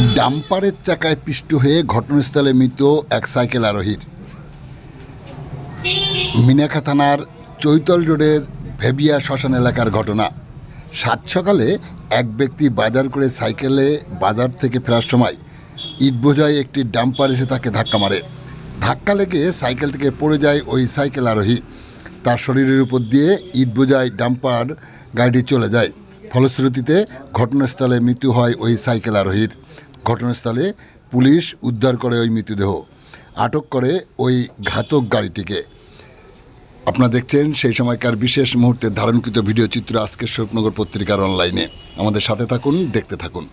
ডাম্পারের চাকায় পিষ্ট হয়ে ঘটনাস্থলে মৃত এক সাইকেল আরোহীর। মিনাখা থানার চৈতল রোডের ভেবিয়া শ্মশান এলাকার ঘটনা। সাত সকালে এক ব্যক্তি বাজার করে সাইকেলে বাজার থেকে ফেরার সময় ইট বোঝাই একটি ডাম্পার এসে তাকে ধাক্কা মারে। ধাক্কা লেগে সাইকেল থেকে পড়ে যায় ওই সাইকেল আরোহী। তার শরীরের উপর দিয়ে ইট বোঝাই ডাম্পার গাড়িটি চলে যায়। ফলশ্রুতিতে ঘটনাস্থলে মৃত্যু হয় ওই সাইকেল আরোহীর। ঘটনাস্থলে পুলিশ উদ্ধার করে ওই মৃতদেহ। আটক করে ওই ঘাতক গাড়িটিকে। আপনারা দেখছেন সেই সময়কার বিশেষ মুহূর্তে ধারণকৃত ভিডিও চিত্র আজকের শোকনগর পত্রিকার অনলাইনে আমাদের সাথে থাকুন, দেখতে থাকুন।